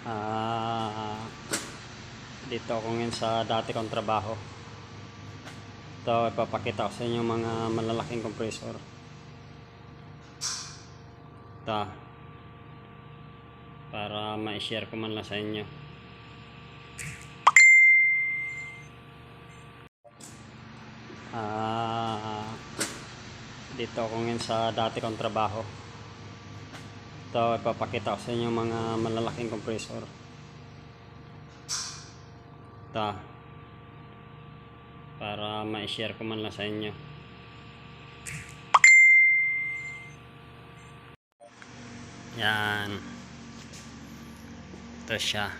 Ah, dito ako ngayon sa dati kong trabaho. Ito, ipapakita ko sa inyo mga malalaking compressor. Ito. Para ma-share ko man lang sa inyo. Ah, dito ako ngayon sa dati kong trabaho. Ito, ipapakita ko sa inyo mga malalaking compressor. Ito. Para ma-share ko man lang sa inyo. Yan. Ito siya.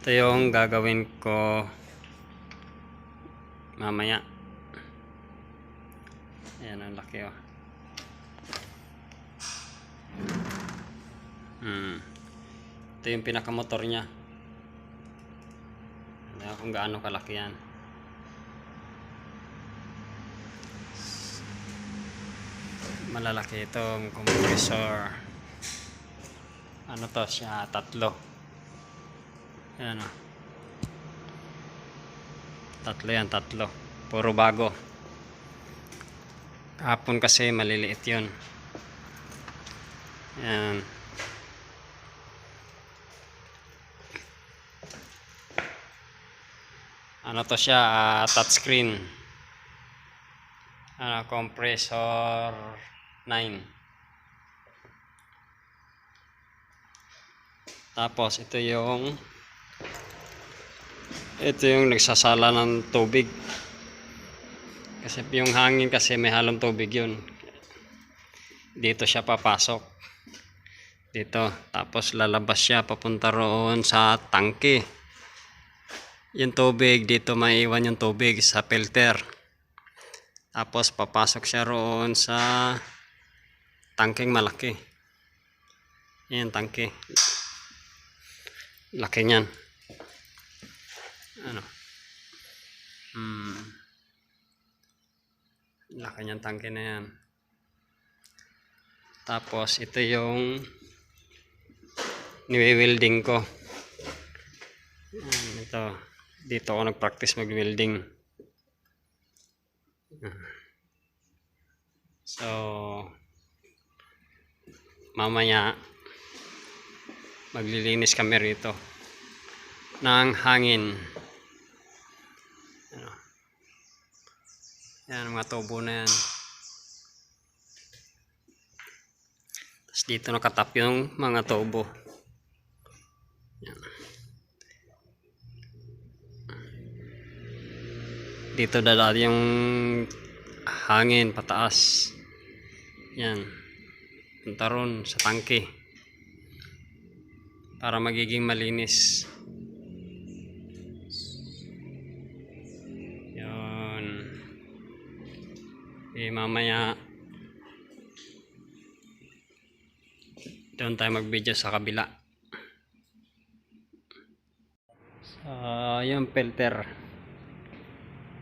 Ito yung gagawin ko mamaya. Ayan ang laki oh. Hmm. Ito yung pinakamotor niya. Hindi kung gaano kalaki yan. Malalaki itong compressor. Ano to siya? Tatlo. Ayan o. Tatlo yan, tatlo. Puro bago. Kahapon kasi maliliit yun. Yan. Ano to siya? ah, touchscreen. Ano, compressor 9. Tapos ito yung ito yung nagsasala ng tubig. Kasi yung hangin kasi may halong tubig yun. Dito siya papasok. Dito. Tapos lalabas siya papunta roon sa tangke. Yung tubig, dito maiwan yung tubig sa filter. Tapos papasok siya roon sa tangkeng malaki. Yan tangke. Laki niyan. Ano? Hmm. Laki niyan tangke na yan. Tapos ito yung niwe-welding ko. Yan, ito. Dito ako nag-practice mag-welding. So, mamaya maglilinis kami rito ng hangin. Ano? Yan, mga tubo na yan. Tapos dito nakatap yung mga tubo. Dito dadaan yung hangin pataas. Yan. Punta ron sa tangke. Para magiging malinis. Yan. Eh, mamaya doon tayo mag-video sa kabila. So, yung filter.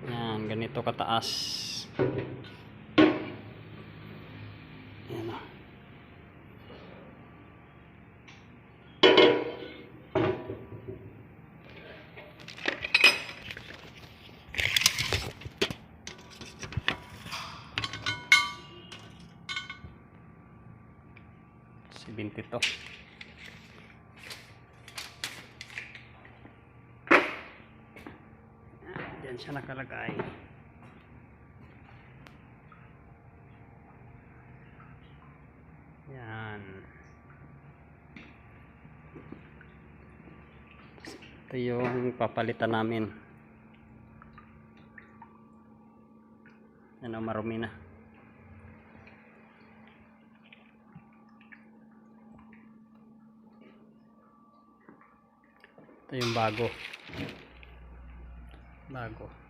Yan, ganito kataas. Yan o. Si Diyan siya nakalagay. Yan. Ito yung papalitan namin. Ano, marumi na. Ito yung bago. Bago.